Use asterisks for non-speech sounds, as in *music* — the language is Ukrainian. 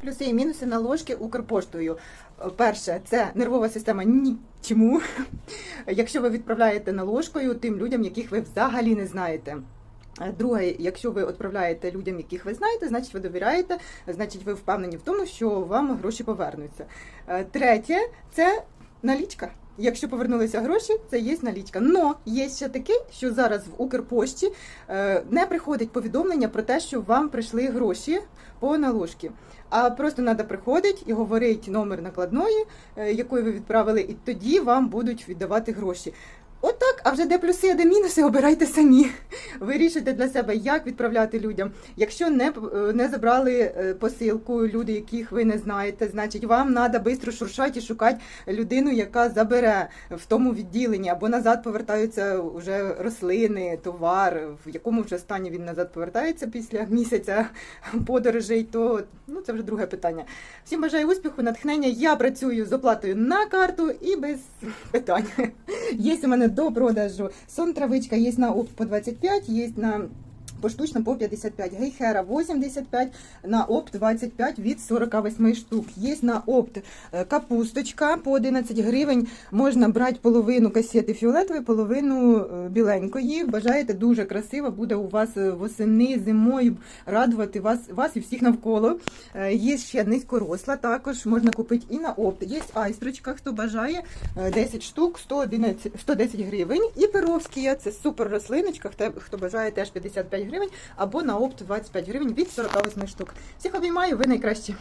Плюси і мінуси на ложки Укрпоштою. Перше, це нервова система нічому. *laughs* Якщо ви відправляєте наложкою тим людям, яких ви взагалі не знаєте. Друге, якщо ви відправляєте людям, яких ви знаєте, значить ви довіряєте, значить ви впевнені в тому, що вам гроші повернуться. Е, Третє це налічка. Якщо повернулися гроші, це є налічка. Но є ще таке, що зараз в Укрпошті е, не приходить повідомлення про те, що вам прийшли гроші по наложці. А просто треба приходити і говорити номер накладної, е, якою ви відправили, і тоді вам будуть віддавати гроші. Отак, а вже де плюси, а де мінуси, обирайте самі. Вирішите для себе, як відправляти людям. Якщо не, е, не забрали е, посилку люди, яких ви не знаєте, значить вам треба швидко шуршати і шукати людину, яка забере в тому відділенні, або назад повертаються вже рослини, товар, в якому вже стані він назад повертається після місяця подорожей, то ну це вже друге питання. Всім бажаю успіху, натхнення. Я працюю з оплатою на карту і без питань. Є у мене до продажу сон травичка, есть на опт по 25, есть на поштучно по 55, гейхера 85, на опт 25 від 48 штук. Є на опт е, капусточка по 11 гривень. Можна брати половину касети фіолетової, половину е, біленької. Бажаєте, дуже красиво буде у вас е, восени, зимою радувати вас, вас і всіх навколо. Є ще низькоросла, також можна купити і на опт. Є айстрочка, хто бажає, е, 10 штук, 111, 110 гривень. І перовські, це супер рослиночка, хто, бажає теж 55 гривень, або на опт 25 гривень від 48 штук. Всіх обіймаю, ви найкращі.